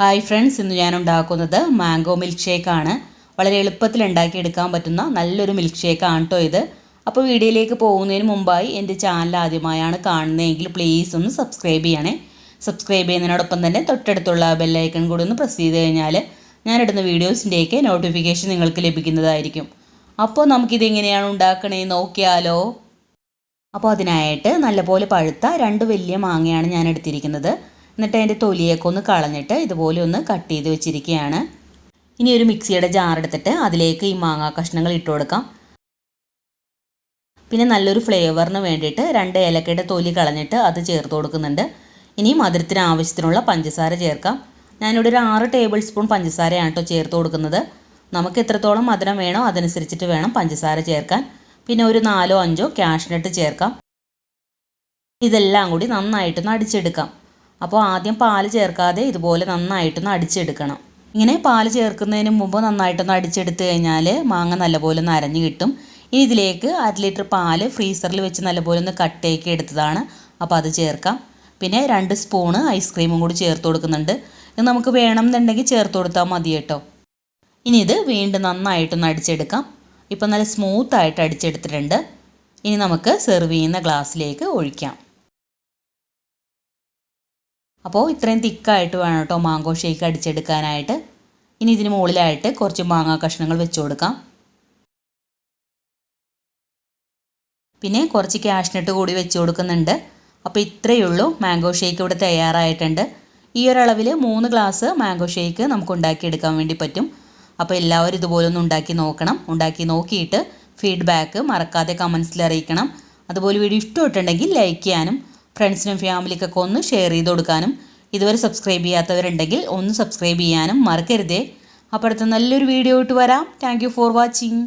Hi friends ഇന്ന് ഞാൻ ഉണ്ടാക്കുന്നത് മാംഗോ മിൽക്ക് ഷേക്കാണ് വളരെ എളുപ്പത്തിൽ ഉണ്ടാക്കിയെടുക്കാൻ പറ്റുന്ന നല്ലൊരു മിൽക്ക് ഷേക്കാണ് കേട്ടോ ഇത്. അപ്പോൾ വീഡിയോയിലേക്ക് പോകുന്നതിന് മുമ്പായി എന്റെ ചാനൽ ആദ്യമായാണ് കാണുന്നതെങ്കിൽ പ്ലീസ് ഒന്ന് സബ്സ്ക്രൈബ് ചെയ്യണേ. സബ്സ്ക്രൈബ് ചെയ്യുന്നതിനോടൊപ്പം തന്നെ തൊട്ടടുത്തുള്ള ബെല്ലൈക്കൺ കൂടി ഒന്ന് പ്രസ് ചെയ്ത് കഴിഞ്ഞാൽ ഞാനിടുന്ന വീഡിയോസിന്റെയൊക്കെ നോട്ടിഫിക്കേഷൻ നിങ്ങൾക്ക് ലഭിക്കുന്നതായിരിക്കും. അപ്പോൾ നമുക്കിത് എങ്ങനെയാണ് ഉണ്ടാക്കണേ നോക്കിയാലോ. അപ്പോൾ അതിനായിട്ട് നല്ലപോലെ പഴുത്ത രണ്ട് വലിയ മാങ്ങയാണ് ഞാൻ എടുത്തിരിക്കുന്നത് എന്നിട്ട് അതിന്റെ തൊലിയൊക്കെ ഒന്ന് കളഞ്ഞിട്ട് ഇതുപോലെ ഒന്ന് കട്ട് ചെയ്ത് വെച്ചിരിക്കുകയാണ്. ഇനി ഒരു മിക്സിയുടെ ജാർ എടുത്തിട്ട് അതിലേക്ക് ഈ മാങ്ങാ കഷ്ണങ്ങൾ ഇട്ട് കൊടുക്കാം. പിന്നെ നല്ലൊരു ഫ്ലേവറിന് വേണ്ടിയിട്ട് രണ്ട് ഏലക്കയുടെ തൊലി കളഞ്ഞിട്ട് അത് ചേർത്ത് കൊടുക്കുന്നുണ്ട്. ഇനി മധുരത്തിന് ആവശ്യത്തിനുള്ള പഞ്ചസാര ചേർക്കാം. ഞാനിവിടെ ഒരു ആറ് ടേബിൾ സ്പൂൺ പഞ്ചസാരയാണ് കേട്ടോ ചേർത്ത് കൊടുക്കുന്നത്. നമുക്ക് എത്രത്തോളം മധുരം വേണോ അതനുസരിച്ചിട്ട് വേണം പഞ്ചസാര ചേർക്കാൻ. പിന്നെ ഒരു നാലോ അഞ്ചോ കാഷ്നട്ട് ചേർക്കാം. ഇതെല്ലാം കൂടി നന്നായിട്ടൊന്ന് അടിച്ചെടുക്കാം. അപ്പോൾ ആദ്യം പാൽ ചേർക്കാതെ ഇതുപോലെ നന്നായിട്ടൊന്ന് അടിച്ചെടുക്കണം. ഇങ്ങനെ പാൽ ചേർക്കുന്നതിന് മുമ്പ് നന്നായിട്ടൊന്ന് അടിച്ചെടുത്ത് കഴിഞ്ഞാൽ മാങ്ങ നല്ലപോലെ ഒന്ന് അരഞ്ഞ് കിട്ടും. ഇനി ഇതിലേക്ക് അര ലിറ്റർ പാൽ ഫ്രീസറിൽ വെച്ച് നല്ലപോലെ ഒന്ന് കട്ടേക്ക് എടുത്തതാണ്. അപ്പോൾ അത് ചേർക്കാം. പിന്നെ രണ്ട് സ്പൂണ് ഐസ്ക്രീമും കൂടി ചേർത്ത് കൊടുക്കുന്നുണ്ട്. ഇത് നമുക്ക് വേണമെന്നുണ്ടെങ്കിൽ ചേർത്ത് കൊടുത്താൽ മതി കേട്ടോ. ഇനി ഇത് വീണ്ടും നന്നായിട്ടൊന്ന് അടിച്ചെടുക്കാം. ഇപ്പം നല്ല സ്മൂത്തായിട്ട് അടിച്ചെടുത്തിട്ടുണ്ട്. ഇനി നമുക്ക് സെർവ് ചെയ്യുന്ന ഗ്ലാസ്സിലേക്ക് ഒഴിക്കാം. അപ്പോൾ ഇത്രയും തിക്കായിട്ട് വേണം കേട്ടോ മാങ്കോ ഷേക്ക് അടിച്ചെടുക്കാനായിട്ട്. ഇനി ഇതിന് മുകളിലായിട്ട് കുറച്ച് മാങ്ങാ കഷ്ണങ്ങൾ വെച്ച് കൊടുക്കാം. പിന്നെ കുറച്ച് ക്യാഷ്നട്ട് കൂടി വെച്ച് കൊടുക്കുന്നുണ്ട്. അപ്പോൾ ഇത്രയേ ഉള്ളൂ. മാംഗോ ഷേക്ക് ഇവിടെ തയ്യാറായിട്ടുണ്ട്. ഈ ഒരളവിൽ മൂന്ന് ഗ്ലാസ് മാംഗോ ഷേക്ക് നമുക്ക് ഉണ്ടാക്കിയെടുക്കാൻ വേണ്ടി പറ്റും. അപ്പോൾ എല്ലാവരും ഇതുപോലെ ഒന്ന് ഉണ്ടാക്കി നോക്കണം. ഉണ്ടാക്കി നോക്കിയിട്ട് ഫീഡ്ബാക്ക് മറക്കാതെ കമൻസിൽ അറിയിക്കണം. അതുപോലെ വീഡിയോ ഇഷ്ടമായിട്ടുണ്ടെങ്കിൽ ലൈക്ക് ചെയ്യാനും ഫ്രണ്ട്സിനും ഫാമിലിക്കൊക്കെ ഒന്ന് ഷെയർ ചെയ്ത് കൊടുക്കാനും ഇതുവരെ സബ്സ്ക്രൈബ് ചെയ്യാത്തവരുണ്ടെങ്കിൽ ഒന്ന് സബ്സ്ക്രൈബ് ചെയ്യാനും മറക്കരുതേ. അപ്പോഴത്തെ നല്ലൊരു വീഡിയോ ഇട്ട് വരാം. Thank for watching